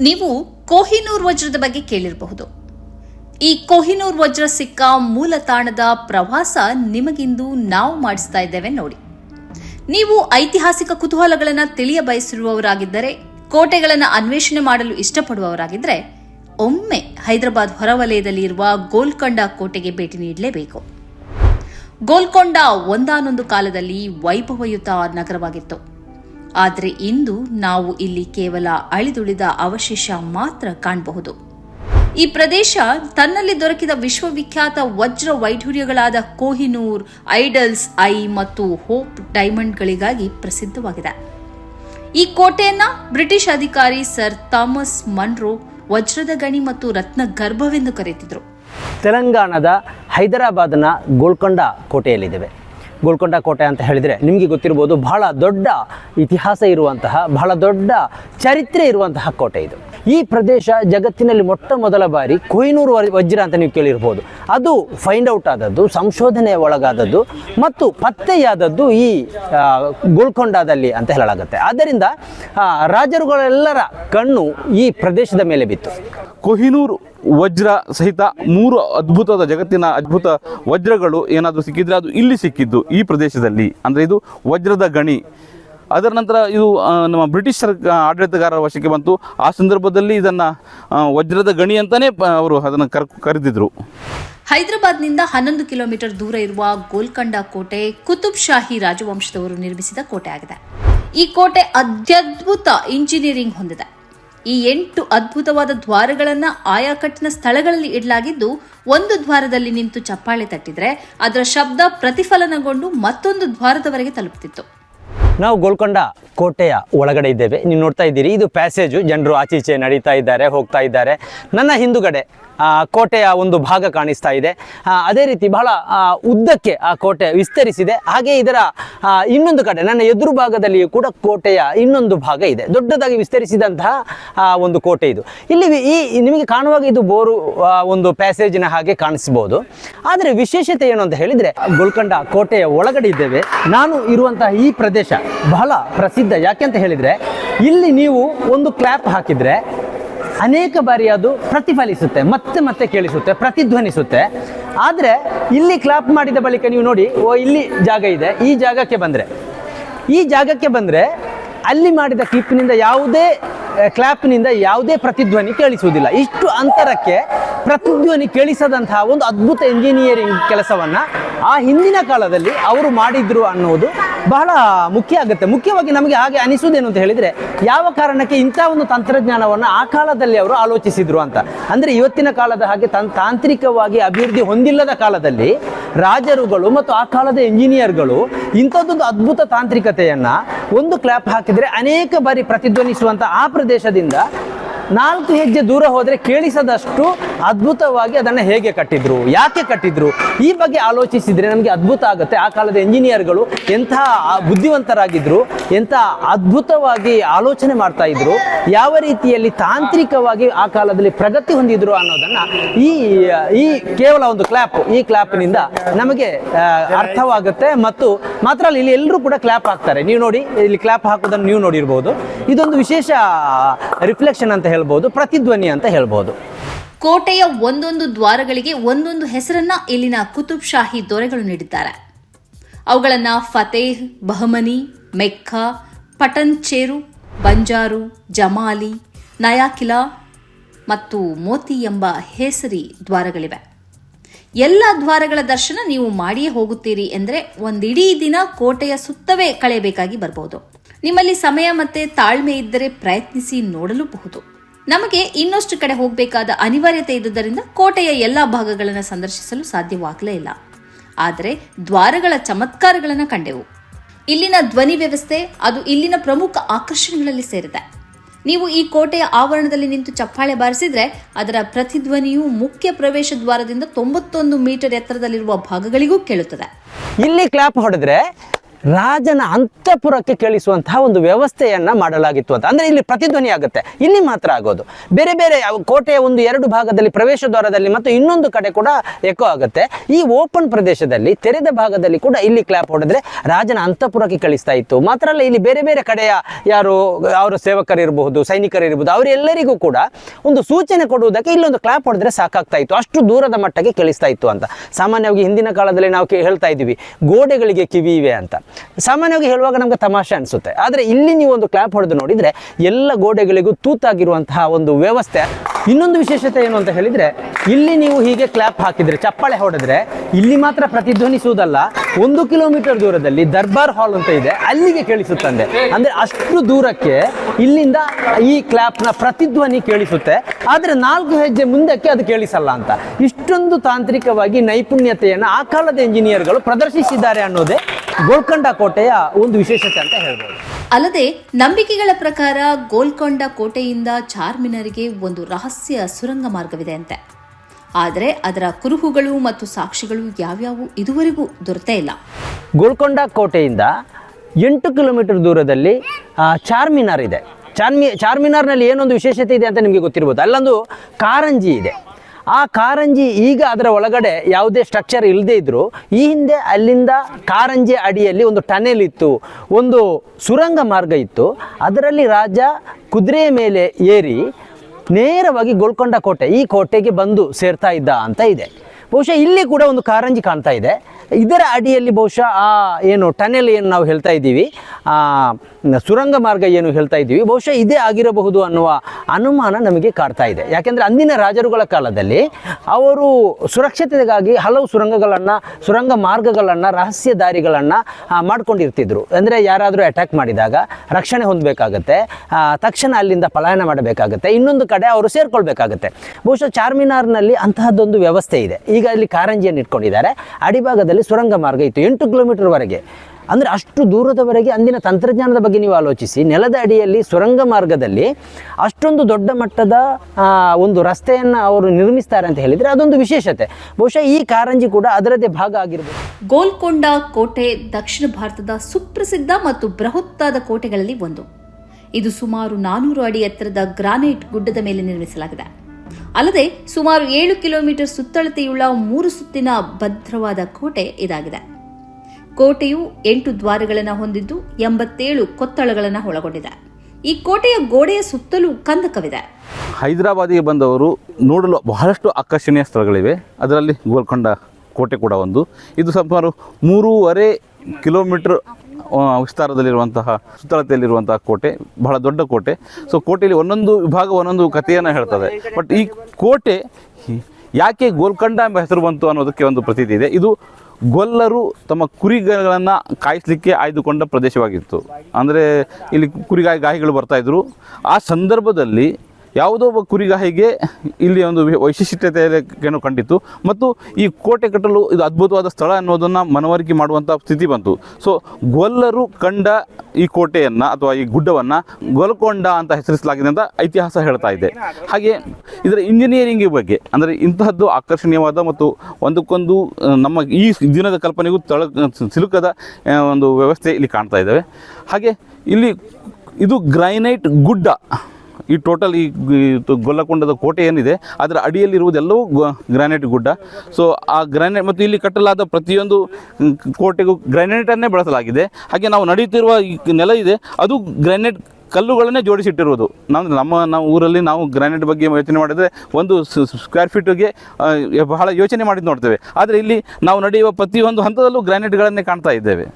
ನೀವು ಕೋಹಿನೂರ್ ವಜ್ರದ ಬಗ್ಗೆ ಕೇಳಿರಬಹುದು. ಈ ಕೋಹಿನೂರ್ ವಜ್ರ ಸಿಕ್ಕ ಮೂಲ ತಾಣದ ಪ್ರವಾಸ ನಿಮಗಿಂದು ನಾವು ಮಾಡಿಸ್ತಾ ಇದ್ದೇವೆ ನೋಡಿ. ನೀವು ಐತಿಹಾಸಿಕ ಕುತೂಹಲಗಳನ್ನು ತಿಳಿಯ ಬಯಸಿರುವವರಾಗಿದ್ದರೆ, ಕೋಟೆಗಳನ್ನು ಅನ್ವೇಷಣೆ ಮಾಡಲು ಇಷ್ಟಪಡುವವರಾಗಿದ್ದರೆ ಒಮ್ಮೆ ಹೈದರಾಬಾದ್ ಹೊರವಲಯದಲ್ಲಿ ಇರುವ ಗೋಲ್ಕೊಂಡ ಕೋಟೆಗೆ ಭೇಟಿ ನೀಡಲೇಬೇಕು. ಗೋಲ್ಕೊಂಡ ಒಂದಾನೊಂದು ಕಾಲದಲ್ಲಿ ವೈಭವಯುತ ನಗರವಾಗಿತ್ತು. ಆದರೆ ಇಂದು ನಾವು ಇಲ್ಲಿ ಕೇವಲ ಅಳಿದುಳಿದ ಅವಶೇಷ ಮಾತ್ರ ಕಾಣಬಹುದು. ಈ ಪ್ರದೇಶ ತನ್ನಲ್ಲಿ ದೊರಕಿದ ವಿಶ್ವವಿಖ್ಯಾತ ವಜ್ರ ವೈಢೂರ್ಯಗಳಾದ ಕೋಹಿನೂರ್, ಐಡಲ್ಸ್, ಐ ಮತ್ತು ಹೋಪ್ ಡೈಮಂಡ್ಗಳಿಗಾಗಿ ಪ್ರಸಿದ್ಧವಾಗಿದೆ. ಈ ಕೋಟೆಯನ್ನ ಬ್ರಿಟಿಷ್ ಅಧಿಕಾರಿ ಸರ್ ಥಾಮಸ್ ಮನ್ರೋ ವಜ್ರದ ಗಣಿ ಮತ್ತು ರತ್ನ ಗರ್ಭವೆಂದು ಕರೆಯುತ್ತಿದ್ರು ತೆಲಂಗಾಣದ ಹೈದರಾಬಾದ್ನ ಗೋಲ್ಕೊಂಡ ಕೋಟೆಯಲ್ಲಿದ್ದೇವೆ. ಗೋಲ್ಕೊಂಡ ಕೋಟೆ ಅಂತ ಹೇಳಿದರೆ ನಿಮಗೆ ಗೊತ್ತಿರ್ಬೋದು ಬಹಳ ದೊಡ್ಡ ಇತಿಹಾಸ ಇರುವಂತಹ, ಬಹಳ ದೊಡ್ಡ ಚರಿತ್ರೆ ಇರುವಂತಹ ಕೋಟೆ ಇದು. ಈ ಪ್ರದೇಶ ಜಗತ್ತಿನಲ್ಲಿ ಮೊಟ್ಟ ಮೊದಲ ಬಾರಿ ಕೊಯ್ನೂರು ವಜ್ರ ಅಂತ ನೀವು ಕೇಳಿರ್ಬೋದು. ಅದು ಫೈಂಡ್ ಔಟ್ ಆದದ್ದು, ಸಂಶೋಧನೆ ಒಳಗಾದದ್ದು ಮತ್ತು ಪತ್ತೆಯಾದದ್ದು ಈ ಗೋಲ್ಕೊಂಡದಲ್ಲಿ ಅಂತ ಹೇಳಲಾಗುತ್ತೆ. ಆದ್ದರಿಂದ ರಾಜರುಗಳೆಲ್ಲರ ಕಣ್ಣು ಈ ಪ್ರದೇಶದ ಮೇಲೆ ಬಿತ್ತು. ಕೊಹಿನೂರ್ ವಜ್ರ ಸಹಿತ ಮೂರು ಅದ್ಭುತದ ಜಗತ್ತಿನ ಅದ್ಭುತ ವಜ್ರಗಳು ಏನಾದರೂ ಸಿಕ್ಕಿದ್ರೆ ಅದು ಇಲ್ಲಿ ಸಿಕ್ಕಿದ್ದು ಈ ಪ್ರದೇಶದಲ್ಲಿ. ಅಂದರೆ ಇದು ವಜ್ರದ ಗಣಿ. ಅದರ ನಂತರ ಇದು ನಮ್ಮ ಬ್ರಿಟಿಷ್ ಸರ್ಕ, ಆಡಳಿತಗಾರರ ವಶಕ್ಕೆ ಬಂತು. ಆ ಸಂದರ್ಭದಲ್ಲಿ ಇದನ್ನು ವಜ್ರದ ಗಣಿ ಅಂತಲೇ ಅವರು ಅದನ್ನು ಕರ್, ಕರೆದಿದ್ರು. ಹೈದರಾಬಾದ್ನಿಂದ ಹನ್ನೊಂದು ಕಿಲೋಮೀಟರ್ ದೂರ ಇರುವ ಗೋಲ್ಕೊಂಡ ಕೋಟೆ ಕುತುಬ್ ಶಾಹಿ ರಾಜವಂಶದವರು ನಿರ್ಮಿಸಿದ ಕೋಟೆ ಆಗಿದೆ ಈ ಕೋಟೆ ಅತ್ಯದ್ಭುತ ಇಂಜಿನಿಯರಿಂಗ್ ಹೊಂದಿದೆ. ಈ ಎಂಟು ಅದ್ಭುತವಾದ ದ್ವಾರಗಳನ್ನು ಆಯಾ ಕಟ್ಟಿನ ಸ್ಥಳಗಳಲ್ಲಿ ಇಡಲಾಗಿದ್ದು, ಒಂದು ದ್ವಾರದಲ್ಲಿ ನಿಂತು ಚಪ್ಪಾಳೆ ತಟ್ಟಿದರೆ ಅದರ ಶಬ್ದ ಪ್ರತಿಫಲನಗೊಂಡು ಮತ್ತೊಂದು ದ್ವಾರದವರೆಗೆ ತಲುಪುತ್ತಿತ್ತು ನಾವು ಗೋಲ್ಕೊಂಡ ಕೋಟೆಯ ಒಳಗಡೆ ಇದ್ದೇವೆ. ನೀವು ನೋಡ್ತಾ ಇದ್ದೀರಿ ಇದು ಪ್ಯಾಸೇಜು ಜನರು ಆಚೀಚೆ ನಡೀತಾ ಇದ್ದಾರೆ ಹೋಗ್ತಾ ಇದ್ದಾರೆ. ನನ್ನ ಹಿಂದುಗಡೆ ಆ, ಕೋಟೆಯ ಒಂದು ಭಾಗ ಕಾಣಿಸ್ತಾ ಇದೆ. ಅದೇ ರೀತಿ ಬಹಳ ಉದ್ದಕ್ಕೆ ಆ ಕೋಟೆ ವಿಸ್ತರಿಸಿದೆ. ಹಾಗೆ ಇದರ ಇನ್ನೊಂದು ಕಡೆ ನನ್ನ ಎದುರು ಭಾಗದಲ್ಲಿಯೂ ಕೂಡ ಕೋಟೆಯ ಇನ್ನೊಂದು ಭಾಗ ಇದೆ. ದೊಡ್ಡದಾಗಿ ವಿಸ್ತರಿಸಿದಂತಹ ಒಂದು ಕೋಟೆ ಇದು. ಇಲ್ಲಿ ಈ ನಿಮಗೆ ಕಾಣುವಾಗ ಇದು ಬೋರು ಒಂದು ಪ್ಯಾಸೇಜಿನ ಹಾಗೆ ಕಾಣಿಸ್ಬೋದು ಆದರೆ ವಿಶೇಷತೆ ಏನು ಅಂತ ಹೇಳಿದರೆ ಗೋಲ್ಕೊಂಡ ಕೋಟೆಯ ಒಳಗಡೆ ಇದ್ದೇವೆ. ನಾನು ಇರುವಂತಹ ಈ ಪ್ರದೇಶ ಬಹಳ ಪ್ರಸಿದ್ಧ. ಯಾಕೆ ಅಂತ ಹೇಳಿದರೆ, ಇಲ್ಲಿ ನೀವು ಒಂದು ಕ್ಲ್ಯಾಪ್ ಹಾಕಿದರೆ ಅನೇಕ ಬಾರಿ ಅದು ಪ್ರತಿಫಲಿಸುತ್ತೆ, ಮತ್ತೆ ಮತ್ತೆ ಕೇಳಿಸುತ್ತೆ, ಪ್ರತಿಧ್ವನಿಸುತ್ತೆ. ಆದರೆ ಇಲ್ಲಿ ಕ್ಲಾಪ್ ಮಾಡಿದ ಬಳಿಕ ನೀವು ನೋಡಿ, ಓ, ಇಲ್ಲಿ ಜಾಗ ಇದೆ, ಈ ಜಾಗಕ್ಕೆ ಬಂದರೆ. ಈ ಜಾಗಕ್ಕೆ ಬಂದರೆ ಅಲ್ಲಿ ಮಾಡಿದ ಕ್ಲಿಪ್ನಿಂದ ಯಾವುದೇ ಕ್ಲಾಪ್ನಿಂದ ಯಾವುದೇ ಪ್ರತಿಧ್ವನಿ ಕೇಳಿಸುವುದಿಲ್ಲ. ಇಷ್ಟು ಅಂತರಕ್ಕೆ ಪ್ರತಿಧ್ವನಿ ಕೇಳಿಸದಂತಹ ಒಂದು ಅದ್ಭುತ ಇಂಜಿನಿಯರಿಂಗ್ ಕೆಲಸವನ್ನು ಆ ಹಿಂದಿನ ಕಾಲದಲ್ಲಿ ಅವರು ಮಾಡಿದ್ರು ಅನ್ನೋದು ಬಹಳ ಮುಖ್ಯ ಆಗುತ್ತೆ. ಮುಖ್ಯವಾಗಿ ನಮಗೆ ಹಾಗೆ ಅನಿಸುವುದೇನು ಅಂತ ಹೇಳಿದರೆ, ಯಾವ ಕಾರಣಕ್ಕೆ ಇಂಥ ಒಂದು ತಂತ್ರಜ್ಞಾನವನ್ನು ಆ ಕಾಲದಲ್ಲಿ ಅವರು ಆಲೋಚಿಸಿದರು ಅಂತ. ಅಂದರೆ ಇವತ್ತಿನ ಕಾಲದ ಹಾಗೆ ತಾಂತ್ರಿಕವಾಗಿ ಅಭಿವೃದ್ಧಿ ಹೊಂದಿಲ್ಲದ ಕಾಲದಲ್ಲಿ ರಾಜರುಗಳು ಮತ್ತು ಆ ಕಾಲದ ಇಂಜಿನಿಯರ್ಗಳು ಇಂಥದ್ದೊಂದು ಅದ್ಭುತ ತಾಂತ್ರಿಕತೆಯನ್ನ ಒಂದು ಕ್ಲಾಪ್ ಹಾಕಿದರೆ ಅನೇಕ ಬಾರಿ ಪ್ರತಿಧ್ವನಿಸುವಂಥ ಆ ಪ್ರದೇಶದಿಂದ ನಾಲ್ಕು ಹೆಜ್ಜೆ ದೂರ ಹೋದರೆ ಕೇಳಿಸದಷ್ಟು ಅದ್ಭುತವಾಗಿ ಅದನ್ನು ಹೇಗೆ ಕಟ್ಟಿದ್ರು, ಯಾಕೆ ಕಟ್ಟಿದ್ರು? ಈ ಬಗ್ಗೆ ಆಲೋಚಿಸಿದ್ರೆ ನಮಗೆ ಅದ್ಭುತ ಆಗುತ್ತೆ. ಆ ಕಾಲದ ಇಂಜಿನಿಯರ್ಗಳು ಎಂಥ ಬುದ್ಧಿವಂತರಾಗಿದ್ದರು ಎಂಥ ಅದ್ಭುತವಾಗಿ ಆಲೋಚನೆ ಮಾಡ್ತಾ ಇದ್ರು, ಯಾವ ರೀತಿಯಲ್ಲಿ ತಾಂತ್ರಿಕವಾಗಿ ಆ ಕಾಲದಲ್ಲಿ ಪ್ರಗತಿ ಹೊಂದಿದ್ರು ಅನ್ನೋದನ್ನ ಈ ಈ ಕೇವಲ ಒಂದು ಕ್ಲಾಪ್ ಈ ಕ್ಲಾಪ್ನಿಂದ ನಮಗೆ ಅರ್ಥವಾಗುತ್ತೆ ಮತ್ತು ಮಾತ್ರ ಅಲ್ಲಿ, ಇಲ್ಲಿ ಎಲ್ಲರೂ ಕೂಡ ಕ್ಲಾಪ್ ಹಾಕ್ತಾರೆ. ನೀವು ನೋಡಿ, ಇಲ್ಲಿ ಕ್ಲಾಪ್ ಹಾಕೋದನ್ನು ನೀವು ನೋಡಿರ್ಬೋದು. ಇದೊಂದು ವಿಶೇಷ ರಿಫ್ಲೆಕ್ಷನ್ ಅಂತ ಹೇಳ್ಬೋದು, ಪ್ರತಿಧ್ವನಿ ಅಂತ ಹೇಳ್ಬೋದು. ಕೋಟೆಯ ಒಂದೊಂದು ದ್ವಾರಗಳಿಗೆ ಒಂದೊಂದು ಹೆಸರನ್ನ ಇಲ್ಲಿನ ಕುತುಬ್ ಶಾಹಿ ದೊರೆಗಳು ನೀಡಿದ್ದಾರೆ. ಅವುಗಳನ್ನ ಫತೇಹ್, ಬಹಮನಿ, ಮೆಕ್ಕಾ ಪಟನ್ಚೇರು ಬಂಜಾರು, ಜಮಾಲಿ ನಯಾಕಿಲಾ ಮತ್ತು ಮೋತಿ ಎಂಬ ಹೆಸರಿ ದ್ವಾರಗಳಿವೆ. ಎಲ್ಲ ದ್ವಾರಗಳ ದರ್ಶನ ನೀವು ಮಾಡಿಯೇ ಹೋಗುತ್ತೀರಿ ಎಂದರೆ ಒಂದಿಡೀ ದಿನ ಕೋಟೆಯ ಸುತ್ತವೇ ಕಳೆಯಬೇಕಾಗಿ ಬರಬಹುದು ನಿಮ್ಮಲ್ಲಿ ಸಮಯ ಮತ್ತೆ ತಾಳ್ಮೆ ಇದ್ದರೆ ಪ್ರಯತ್ನಿಸಿ ನೋಡಲೂಬಹುದು ನಮಗೆ ಇನ್ನಷ್ಟು ಕಡೆ ಹೋಗಬೇಕಾದ ಅನಿವಾರ್ಯತೆ ಇದ್ದುದರಿಂದ ಕೋಟೆಯ ಎಲ್ಲಾ ಭಾಗಗಳನ್ನು ಸಂದರ್ಶಿಸಲು ಸಾಧ್ಯವಾಗಲೇ ಇಲ್ಲ. ಆದರೆ ದ್ವಾರಗಳ ಚಮತ್ಕಾರಗಳನ್ನು ಕಂಡೆವು. ಇಲ್ಲಿನ ಧ್ವನಿ ವ್ಯವಸ್ಥೆ, ಅದು ಇಲ್ಲಿನ ಪ್ರಮುಖ ಆಕರ್ಷಣೆಗಳಲ್ಲಿ ಸೇರಿದೆ. ನೀವು ಈ ಕೋಟೆಯ ಆವರಣದಲ್ಲಿ ನಿಂತು ಚಪ್ಪಾಳೆ ಬಾರಿಸಿದ್ರೆ ಅದರ ಪ್ರತಿಧ್ವನಿಯು ಮುಖ್ಯ ಪ್ರವೇಶ ದ್ವಾರದಿಂದ ತೊಂಬತ್ತೊಂದು ಮೀಟರ್ ಎತ್ತರದಲ್ಲಿರುವ ಭಾಗಗಳಿಗೂ ಕೇಳುತ್ತದೆ. ಇಲ್ಲಿ ಕ್ಲಾಪ್ ಹೊಡೆದ್ರೆ ರಾಜನ ಅಂತಃಪುರಕ್ಕೆ ಕೇಳಿಸುವಂತಹ ಒಂದು ವ್ಯವಸ್ಥೆಯನ್ನ ಮಾಡಲಾಗಿತ್ತು ಅಂತ. ಅಂದ್ರೆ ಇಲ್ಲಿ ಪ್ರತಿಧ್ವನಿ ಆಗುತ್ತೆ. ಇಲ್ಲಿ ಮಾತ್ರ ಆಗೋದು. ಬೇರೆ ಬೇರೆ ಕೋಟೆಯ ಒಂದು ಎರಡು ಭಾಗದಲ್ಲಿ ಪ್ರವೇಶ ದ್ವಾರದಲ್ಲಿ ಮತ್ತು ಇನ್ನೊಂದು ಕಡೆ ಕೂಡ ಎಕೋ ಆಗುತ್ತೆ. ಈ ಓಪನ್ ಪ್ರದೇಶದಲ್ಲಿ ತೆರೆದ ಭಾಗದಲ್ಲಿ ಕೂಡ ಇಲ್ಲಿ ಕ್ಲಾಪ್ ಹೊಡೆದ್ರೆ ರಾಜನ ಅಂತಃಪುರಕ್ಕೆ ಕಳಿಸ್ತಾ ಇತ್ತು. ಮಾತ್ರ ಅಲ್ಲ, ಇಲ್ಲಿ ಬೇರೆ ಬೇರೆ ಕಡೆಯ ಯಾರು, ಅವರ ಸೇವಕರಿರಬಹುದು ಸೈನಿಕರಿರ್ಬೋದು ಅವರೆಲ್ಲರಿಗೂ ಕೂಡ ಒಂದು ಸೂಚನೆ ಕೊಡುವುದಕ್ಕೆ ಇಲ್ಲೊಂದು ಕ್ಲಾಪ್ ಹೊಡೆದ್ರೆ ಸಾಕಾಗ್ತಾ ಇತ್ತು. ಅಷ್ಟು ದೂರದ ಮಟ್ಟಕ್ಕೆ ಕೇಳಿಸ್ತಾ ಇತ್ತು ಅಂತ. ಸಾಮಾನ್ಯವಾಗಿ ಹಿಂದಿನ ಕಾಲದಲ್ಲಿ ನಾವು ಹೇಳ್ತಾ ಇದ್ದೀವಿ, ಗೋಡೆಗಳಿಗೆ ಕಿವಿ ಇವೆ ಅಂತ. ಸಾಮಾನ್ಯವಾಗಿ ಹೇಳುವಾಗ ನಮ್ಗೆ ತಮಾಷೆ ಅನಿಸುತ್ತೆ. ಆದರೆ ಇಲ್ಲಿ ನೀವು ಒಂದು ಕ್ಲಾಪ್ ಹೊಡೆದು ನೋಡಿದರೆ ಎಲ್ಲ ಗೋಡೆಗಳಿಗೂ ತೂತಾಗಿರುವಂತಹ ಒಂದು ವ್ಯವಸ್ಥೆ. ಇನ್ನೊಂದು ವಿಶೇಷತೆ ಏನು ಅಂತ ಹೇಳಿದರೆ, ಇಲ್ಲಿ ನೀವು ಹೀಗೆ ಕ್ಲಾಪ್ ಹಾಕಿದರೆ, ಚಪ್ಪಾಳೆ ಹೊಡೆದ್ರೆ ಇಲ್ಲಿ ಮಾತ್ರ ಪ್ರತಿಧ್ವನಿಸುವುದಲ್ಲ, ಒಂದು ಕಿಲೋಮೀಟರ್ ದೂರದಲ್ಲಿ ದರ್ಬಾರ್ ಹಾಲ್ ಅಂತ ಇದೆ, ಅಲ್ಲಿಗೆ ಕೇಳಿಸುತ್ತಂದೆ ಅಂದರೆ ಅಷ್ಟು ದೂರಕ್ಕೆ ಇಲ್ಲಿಂದ ಈ ಕ್ಲಾಪ್ನ ಪ್ರತಿಧ್ವನಿ ಕೇಳಿಸುತ್ತೆ. ಆದರೆ ನಾಲ್ಕು ಹೆಜ್ಜೆ ಮುಂದಕ್ಕೆ ಅದು ಕೇಳಿಸಲ್ಲ ಅಂತ. ಇಷ್ಟೊಂದು ತಾಂತ್ರಿಕವಾಗಿ ನೈಪುಣ್ಯತೆಯನ್ನು ಆ ಕಾಲದ ಇಂಜಿನಿಯರ್ಗಳು ಪ್ರದರ್ಶಿಸಿದ್ದಾರೆ ಅನ್ನೋದೇ ಗೋಲ್ಕೊಂಡ ಕೋಟೆಯ ಒಂದು ವಿಶೇಷತೆ ಅಂತ ಹೇಳ್ಬೋದು. ಅಲ್ಲದೆ ನಂಬಿಕೆಗಳ ಪ್ರಕಾರ ಗೋಲ್ಕೊಂಡ ಕೋಟೆಯಿಂದ ಚಾರ್ಮಿನರಿಗೆ ಒಂದು ರಹಸ್ಯ ಸುರಂಗ ಮಾರ್ಗವಿದೆ ಅಂತೆ. ಆದರೆ ಅದರ ಕುರುಹುಗಳು ಮತ್ತು ಸಾಕ್ಷಿಗಳು ಯಾವ್ಯಾವು ಇದುವರೆಗೂ ದೊರೆತೇ ಇಲ್ಲ. ಗೋಲ್ಕೊಂಡ ಕೋಟೆಯಿಂದ ಎಂಟು ಕಿಲೋಮೀಟರ್ ದೂರದಲ್ಲಿ ಚಾರ್ಮಿನಾರ್ ಇದೆ. ಚಾರ್ಮಿ ಚಾರ್ಮಿನಾರ್ನಲ್ಲಿ ಏನೊಂದು ವಿಶೇಷತೆ ಇದೆ ಅಂತ ನಿಮಗೆ ಗೊತ್ತಿರ್ಬೋದು. ಅಲ್ಲೊಂದು ಕಾರಂಜಿ ಇದೆ. ಆ ಕಾರಂಜಿ ಈಗ ಅದರ ಒಳಗಡೆ ಯಾವುದೇ ಸ್ಟ್ರಕ್ಚರ್ ಇಲ್ಲದೇ ಇದ್ದರೂ ಈ ಹಿಂದೆ ಅಲ್ಲಿಂದ ಕಾರಂಜಿ ಅಡಿಯಲ್ಲಿ ಒಂದು ಟನೆಲ್ ಇತ್ತು, ಒಂದು ಸುರಂಗ ಮಾರ್ಗ ಇತ್ತು. ಅದರಲ್ಲಿ ರಾಜ ಕುದುರೆ ಮೇಲೆ ಏರಿ ನೇರವಾಗಿ ಗೋಲ್ಕೊಂಡ ಕೋಟೆ, ಈ ಕೋಟೆಗೆ ಬಂದು ಸೇರ್ತಾ ಇದ್ದ ಅಂತ ಇದೆ. ಬಹುಶಃ ಇಲ್ಲಿ ಕೂಡ ಒಂದು ಕಾರಂಜಿ ಕಾಣ್ತಾ ಇದೆ. ಇದರ ಅಡಿಯಲ್ಲಿ ಬಹುಶಃ, ಆ, ಏನು ಟನೆಲ್ ಏನು ನಾವು ಹೇಳ್ತಾ ಇದ್ದೀವಿ, ಆ, ಸುರಂಗ ಮಾರ್ಗ ಏನು ಹೇಳ್ತಾ ಇದ್ದೀವಿ, ಬಹುಶಃ ಇದೇ ಆಗಿರಬಹುದು ಅನ್ನುವ ಅನುಮಾನ ನಮಗೆ ಕಾಡ್ತಾ ಇದೆ. ಯಾಕೆಂದರೆ ಅಂದಿನ ರಾಜರುಗಳ ಕಾಲದಲ್ಲಿ ಅವರು ಸುರಕ್ಷತೆಗಾಗಿ ಹಲವು ಸುರಂಗಗಳನ್ನು, ಸುರಂಗ ಮಾರ್ಗಗಳನ್ನು, ರಹಸ್ಯ ದಾರಿಗಳನ್ನು ಮಾಡ್ಕೊಂಡಿರ್ತಿದ್ರು. ಅಂದರೆ ಯಾರಾದರೂ ಅಟ್ಯಾಕ್ ಮಾಡಿದಾಗ ರಕ್ಷಣೆ ಹೊಂದಬೇಕಾಗತ್ತೆ ತಕ್ಷಣ ಅಲ್ಲಿಂದ ಪಲಾಯನ ಮಾಡಬೇಕಾಗತ್ತೆ, ಇನ್ನೊಂದು ಕಡೆ ಅವರು ಸೇರ್ಕೊಳ್ಬೇಕಾಗತ್ತೆ. ಬಹುಶಃ ಚಾರ್ಮಿನಾರ್ನಲ್ಲಿ ಅಂತಹದ್ದೊಂದು ವ್ಯವಸ್ಥೆ ಇದೆ. ಈಗ ಅಲ್ಲಿ ಕಾರಂಜಿಯನ್ನು ಇಟ್ಕೊಂಡಿದ್ದಾರೆ ಅಡಿಭಾಗದಲ್ಲಿ ಸುರಂಗ ಮಾರ್ಗ ಇತ್ತು. ಎಂಟು ಕಿಲೋಮೀಟರ್ವರೆಗೆ ಅಂದರೆ ಅಷ್ಟು ದೂರದವರೆಗೆ ಅಂದಿನ ತಂತ್ರಜ್ಞಾನದ ಬಗ್ಗೆ ನೀವು ಆಲೋಚಿಸಿ. ನೆಲದ ಅಡಿಯಲ್ಲಿ ಸುರಂಗ ಮಾರ್ಗದಲ್ಲಿ ಅಷ್ಟೊಂದು ದೊಡ್ಡ ಮಟ್ಟದ ಒಂದು ರಸ್ತೆಯನ್ನು ಅವರು ನಿರ್ಮಿಸ್ತಾರೆ ಅಂತ ಹೇಳಿದರೆ ಅದೊಂದು ವಿಶೇಷತೆ. ಬಹುಶಃ ಈ ಕಾರಂಜಿ ಕೂಡ ಅದರದೇ ಭಾಗ ಆಗಿರ್ಬೋದು. ಗೋಲ್ಕೊಂಡ ಕೋಟೆ ದಕ್ಷಿಣ ಭಾರತದ ಸುಪ್ರಸಿದ್ಧ ಮತ್ತು ಬೃಹತ್ತಾದ ಕೋಟೆಗಳಲ್ಲಿ ಒಂದು. ಇದು ಸುಮಾರು ನಾನೂರು ಅಡಿ ಎತ್ತರದ ಗ್ರಾನೈಟ್ ಗುಡ್ಡದ ಮೇಲೆ ನಿರ್ಮಿಸಲಾಗಿದೆ. ಅಲ್ಲದೆ ಸುಮಾರು ಏಳು ಕಿಲೋಮೀಟರ್ ಸುತ್ತಳತೆಯುಳ್ಳ ಮೂರು ಸುತ್ತಿನ ಭದ್ರವಾದ ಕೋಟೆ ಇದಾಗಿದೆ. ಕೋಟೆಯು ಎಂಟು ದ್ವಾರಗಳನ್ನು ಹೊಂದಿದ್ದು ಎಂಬತ್ತೇಳು ಕೊತ್ತಳಗಳನ್ನು ಒಳಗೊಂಡಿದೆ. ಈ ಕೋಟೆಯ ಗೋಡೆಯ ಸುತ್ತಲೂ ಕಂದಕವಿದೆ. ಹೈದರಾಬಾದಿಗೆ ಬಂದವರು ನೋಡಲು ಬಹಳಷ್ಟು ಆಕರ್ಷಣೀಯ ಸ್ಥಳಗಳಿವೆ. ಅದರಲ್ಲಿ ಗೋಲ್ಕೊಂಡ ಕೋಟೆ ಕೂಡ ಒಂದು. ಇದು ಸುಮಾರು ಮೂರುವರೆ ಕಿಲೋಮೀಟರ್ ವಿಸ್ತಾರದಲ್ಲಿರುವಂತಹ, ಸುತ್ತಳತೆಯಲ್ಲಿರುವಂತಹ ಕೋಟೆ, ಬಹಳ ದೊಡ್ಡ ಕೋಟೆ. ಸೊ ಕೋಟೆಯಲ್ಲಿ ಒಂದೊಂದು ವಿಭಾಗ ಒಂದೊಂದು ಕಥೆಯನ್ನು ಹೇಳ್ತದೆ. ಬಟ್ ಈ ಕೋಟೆ ಯಾಕೆ ಗೋಲ್ಕಂಡ ಎಂಬ ಹೆಸರು ಬಂತು ಅನ್ನೋದಕ್ಕೆ ಒಂದು ಪ್ರತೀತಿ ಇದೆ. ಇದು ಗೊಲ್ಲರು ತಮ್ಮ ಕುರಿಗಳನ್ನು ಕಾಯಿಸಲಿಕ್ಕೆ ಆಯ್ದುಕೊಂಡ ಪ್ರದೇಶವಾಗಿತ್ತು. ಅಂದರೆ, ಇಲ್ಲಿ ಕುರಿಗಾಯಿ ಗಾಹಿಗಳು ಬರ್ತಾಯಿದ್ರು ಆ ಸಂದರ್ಭದಲ್ಲಿ ಯಾವುದೋ ಒಬ್ಬ ಕುರಿಗಾಹಿಗೆ ಇಲ್ಲಿ ಒಂದು ವೈಶಿಷ್ಟ್ಯತೆಯನ್ನು ಕಂಡಿತ್ತು. ಮತ್ತು ಈ ಕೋಟೆ ಕಟ್ಟಲು ಇದು ಅದ್ಭುತವಾದ ಸ್ಥಳ ಅನ್ನೋದನ್ನು ಮನವರಿಕೆ ಮಾಡುವಂಥ ಸ್ಥಿತಿ ಬಂತು. ಸೊ ಗೊಲ್ಲರು ಕಂಡ ಈ ಕೋಟೆಯನ್ನು ಅಥವಾ ಈ ಗುಡ್ಡವನ್ನು ಗೊಲ್ಕೊಂಡ ಅಂತ ಹೆಸರಿಸಲಾಗಿದೆ ಅಂತ ಇತಿಹಾಸ ಹೇಳ್ತಾ ಇದೆ. ಹಾಗೆ ಇದರ ಇಂಜಿನಿಯರಿಂಗ್ ಬಗ್ಗೆ, ಅಂದರೆ ಇಂತಹದ್ದು ಆಕರ್ಷಣೀಯವಾದ ಮತ್ತು ಒಂದಕ್ಕೊಂದು ನಮ್ಮ ಈ ದಿನದ ಕಲ್ಪನೆಗೂ ತಳ, ಸಿಲುಕದ ಒಂದು ವ್ಯವಸ್ಥೆ ಇಲ್ಲಿ ಕಾಣ್ತಾ ಇದ್ದಾವೆ ಹಾಗೆ ಇಲ್ಲಿ ಇದು ಗ್ರೈನೈಟ್ ಗುಡ್ಡ. ಈ ಟೋಟಲ್ ಈ ಗೊಲ್ಲಕೊಂಡದ ಕೋಟೆ ಏನಿದೆ, ಅದರ ಅಡಿಯಲ್ಲಿರುವುದೆಲ್ಲವೂ ಗ್ರಾನೈಟ್ ಗುಡ್ಡ. ಸೊ ಆ ಗ್ರಾನೈಟ್ ಮತ್ತು ಇಲ್ಲಿ ಕಟ್ಟಲಾದ ಪ್ರತಿಯೊಂದು ಕೋಟೆಗೂ ಗ್ರಾನೈಟನ್ನೇ ಬಳಸಲಾಗಿದೆ. ಹಾಗೆ ನಾವು ನಡೆಯುತ್ತಿರುವ ಈ ನೆಲ ಇದೆ, ಅದು ಗ್ರಾನೈಟ್ ಕಲ್ಲುಗಳನ್ನೇ ಜೋಡಿಸಿಟ್ಟಿರುವುದು. ನಮ್ಮ, ನಾವು ಊರಲ್ಲಿ ನಾವು ಗ್ರಾನೈಟ್ ಬಗ್ಗೆ ಯೋಚನೆ ಮಾಡಿದರೆ ಒಂದು ಸ್ಕ್ವೇರ್ ಫೀಟ್ಗೆ ಬಹಳ ಯೋಚನೆ ಮಾಡಿದ್ದು ನೋಡ್ತೇವೆ. ಆದರೆ ಇಲ್ಲಿ ನಾವು ನಡೆಯುವ ಪ್ರತಿಯೊಂದು ಹಂತದಲ್ಲೂ ಗ್ರಾನೈಟ್ಗಳನ್ನೇ ಕಾಣ್ತಾ ಇದ್ದೇವೆ.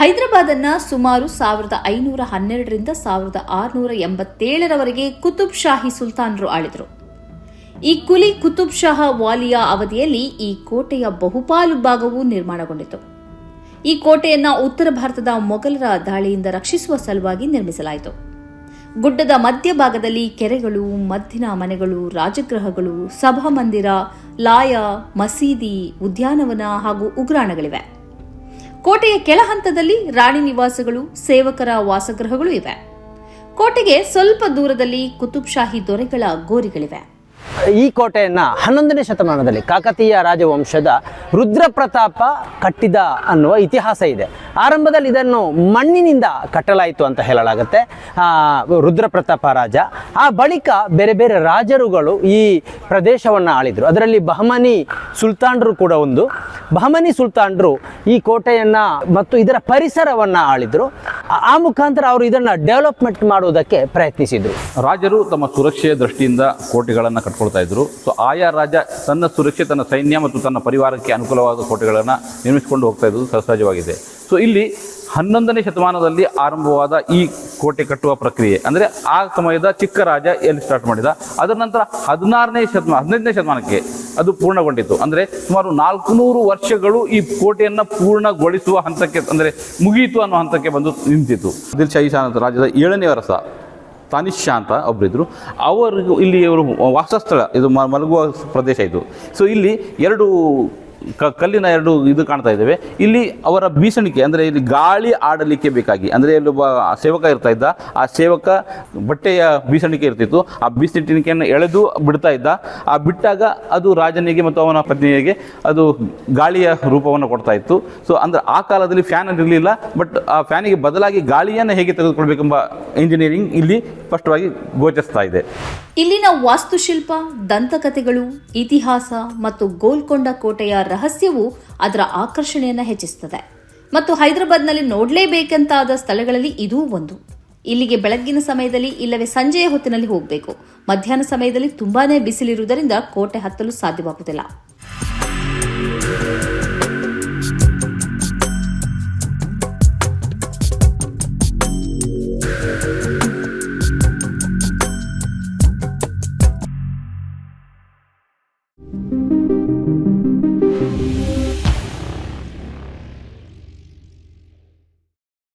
ಹೈದರಾಬಾದನ್ನ ಸುಮಾರು ಸಾವಿರದ ಐನೂರ ಹನ್ನೆರಡರಿಂದ ಸಾವಿರದ ಆರುನೂರ ಎಂಬತ್ತೇಳರವರೆಗೆ ಕುತುಬ್ ಶಾಹಿ ಸುಲ್ತಾನರು ಆಳಿದರು. ಈ ಕುಲಿ ಕುತುಬ್ ಶಾಹ ವಾಲಿಯ ಅವಧಿಯಲ್ಲಿ ಈ ಕೋಟೆಯ ಬಹುಪಾಲು ಭಾಗವು ನಿರ್ಮಾಣಗೊಂಡಿತು. ಈ ಕೋಟೆಯನ್ನ ಉತ್ತರ ಭಾರತದ ಮೊಘಲರ ದಾಳಿಯಿಂದ ರಕ್ಷಿಸುವ ಸಲುವಾಗಿ ನಿರ್ಮಿಸಲಾಯಿತು. ಗುಡ್ಡದ ಮಧ್ಯಭಾಗದಲ್ಲಿ ಕೆರೆಗಳು, ಮದ್ದಿನ ಮನೆಗಳು, ರಾಜಗೃಹಗಳು, ಸಭಾಮಂದಿರ, ಲಾಯ, ಮಸೀದಿ, ಉದ್ಯಾನವನ ಹಾಗೂ ಉಗ್ರಾಣಗಳಿವೆ. ಕೋಟೆಯ ಕೆಳ ಹಂತದಲ್ಲಿ ರಾಣಿ ನಿವಾಸಗಳು, ಸೇವಕರ ವಾಸಗೃಹಗಳು ಇವೆ. ಕೋಟೆಗೆ ಸ್ವಲ್ಪ ದೂರದಲ್ಲಿ ಕುತುಬ್ಶಾಹಿ ದೊರೆಗಳ ಗೋರಿಗಳಿವೆ. ಈ ಕೋಟೆಯನ್ನು ಹನ್ನೊಂದನೇ ಶತಮಾನದಲ್ಲಿ ಕಾಕತೀಯ ರಾಜವಂಶದ ರುದ್ರಪ್ರತಾಪ ಕಟ್ಟಿದ ಅನ್ನುವ ಇತಿಹಾಸ ಇದೆ. ಆರಂಭದಲ್ಲಿ ಇದನ್ನು ಮಣ್ಣಿನಿಂದ ಕಟ್ಟಲಾಯಿತು ಅಂತ ಹೇಳಲಾಗುತ್ತೆ. ರುದ್ರಪ್ರತಾಪ ರಾಜ. ಆ ಬಳಿಕ ಬೇರೆ ಬೇರೆ ರಾಜರುಗಳು ಈ ಪ್ರದೇಶವನ್ನು ಆಳಿದರು. ಅದರಲ್ಲಿ ಬಹಮನಿ ಸುಲ್ತಾನ್ರು ಕೂಡ ಒಂದು. ಬಹಮನಿ ಸುಲ್ತಾನ್ರು ಈ ಕೋಟೆಯನ್ನು ಮತ್ತು ಇದರ ಪರಿಸರವನ್ನು ಆಳಿದರು. ಆ- ಮುಖಾಂತರ ಅವರು ಇದನ್ನು ಡೆವಲಪ್ಮೆಂಟ್ ಮಾಡುವುದಕ್ಕೆ ಪ್ರಯತ್ನಿಸಿದರು. ರಾಜರು ತಮ್ಮ ಸುರಕ್ಷೆಯ ದೃಷ್ಟಿಯಿಂದ ಕೋಟೆಗಳನ್ನು ಕಟ್ಕೊಳ್ತಾ ಇದ್ರು. ಸೊ ಆಯಾ ರಾಜ ತನ್ನ ಸುರಕ್ಷೆ, ತನ್ನ ಸೈನ್ಯ ಮತ್ತು ತನ್ನ ಪರಿವಾರಕ್ಕೆ ಅನುಕೂಲವಾದ ಕೋಟೆಗಳನ್ನು ನಿರ್ಮಿಸಿಕೊಂಡು ಹೋಗ್ತಾ ಇದ್ದು ಸಹಜವಾಗಿದೆ. ಸೊ ಇಲ್ಲಿ ಹನ್ನೊಂದನೇ ಶತಮಾನದಲ್ಲಿ ಆರಂಭವಾದ ಈ ಕೋಟೆ ಕಟ್ಟುವ ಪ್ರಕ್ರಿಯೆ, ಅಂದರೆ ಆ ಸಮಯದ ಚಿಕ್ಕ ರಾಜ ಎಲ್ಲಿ ಸ್ಟಾರ್ಟ್ ಮಾಡಿದ? ಅದರ ನಂತರ ಹದಿನಾರನೇ ಶತಮಾನ ಹದಿನೈದನೇ ಶತಮಾನಕ್ಕೆ ಅದು ಪೂರ್ಣಗೊಂಡಿತ್ತು ಅಂದರೆ ಸುಮಾರು ನಾಲ್ಕುನೂರು ವರ್ಷಗಳು ಈ ಕೋಟೆಯನ್ನು ಪೂರ್ಣಗೊಳಿಸುವ ಹಂತಕ್ಕೆ, ಅಂದರೆ ಮುಗಿಯಿತು ಅನ್ನೋ ಹಂತಕ್ಕೆ ಬಂದು ನಿಂತಿತ್ತು. ಆದಿಲ್ ಶಾಹಿ ರಾಜ್ಯದ ಏಳನೇ ವರ್ಷ ತಾನಿಶ್ ಅಂತ ಒಬ್ಬರಿದ್ದರು ಅವರಿಗೂ ಇಲ್ಲಿ ಇವರು ವಾಸಸ್ಥಳ, ಇದು ಮಲಗುವ ಪ್ರದೇಶ ಇದು. ಸೊ ಇಲ್ಲಿ ಎರಡು ಕಲ್ಲಿನ ಎರಡು ಇದು ಕಾಣ್ತಾ ಇದ್ದೇವೆ. ಇಲ್ಲಿ ಅವರ ಬೀಸಣಿಕೆ ಅಂದರೆ ಇಲ್ಲಿ ಗಾಳಿ ಆಡಲಿಕ್ಕೆ ಬೇಕಾಗಿ, ಅಂದರೆ ಇಲ್ಲೊಬ್ಬ ಸೇವಕ ಇರ್ತಾ ಇದ್ದ, ಆ ಸೇವಕ ಬಟ್ಟೆಯ ಬೀಸಣಿಕೆ ಇರ್ತಿತ್ತು. ಆ ಬೀಸಣಿಕೆಯನ್ನು ಎಳೆದು ಬಿಡ್ತಾ ಇದ್ದ. ಆ ಬಿಟ್ಟಾಗ ಅದು ರಾಜನಿಗೆ ಮತ್ತು ಅವನ ಪತ್ನಿಗೆ ಅದು ಗಾಳಿಯ ರೂಪವನ್ನು ಕೊಡ್ತಾ ಇತ್ತು. ಸೊ ಅಂದರೆ ಆ ಕಾಲದಲ್ಲಿ ಫ್ಯಾನ್ ಇರಲಿಲ್ಲ ಬಟ್ ಆ ಫ್ಯಾನಿಗೆ ಬದಲಾಗಿ ಗಾಳಿಯನ್ನು ಹೇಗೆ ತೆಗೆದುಕೊಳ್ಬೇಕೆಂಬ ಇಂಜಿನಿಯರಿಂಗ್ ಇಲ್ಲಿ ಸ್ಪಷ್ಟವಾಗಿ ಗೋಚರಿಸ್ತಾ ಇದೆ. ಇಲ್ಲಿನ ವಾಸ್ತುಶಿಲ್ಪ, ದಂತಕಥೆಗಳು, ಇತಿಹಾಸ ಮತ್ತು ಗೋಲ್ಕೊಂಡ ಕೋಟೆಯ ರಹಸ್ಯವು ಅದರ ಆಕರ್ಷಣೆಯನ್ನು ಹೆಚ್ಚಿಸುತ್ತದೆ. ಮತ್ತು ಹೈದರಾಬಾದ್ನಲ್ಲಿ ನೋಡಲೇಬೇಕಂತಾದ ಸ್ಥಳಗಳಲ್ಲಿ ಇದೂ ಒಂದು. ಇಲ್ಲಿಗೆ ಬೆಳಗ್ಗಿನ ಸಮಯದಲ್ಲಿ ಇಲ್ಲವೇ ಸಂಜೆಯ ಹೊತ್ತಿನಲ್ಲಿ ಹೋಗಬೇಕು. ಮಧ್ಯಾಹ್ನ ಸಮಯದಲ್ಲಿ ತುಂಬಾನೇ ಬಿಸಿಲಿರುವುದರಿಂದ ಕೋಟೆ ಹತ್ತಲು ಸಾಧ್ಯವಾಗುವುದಿಲ್ಲ.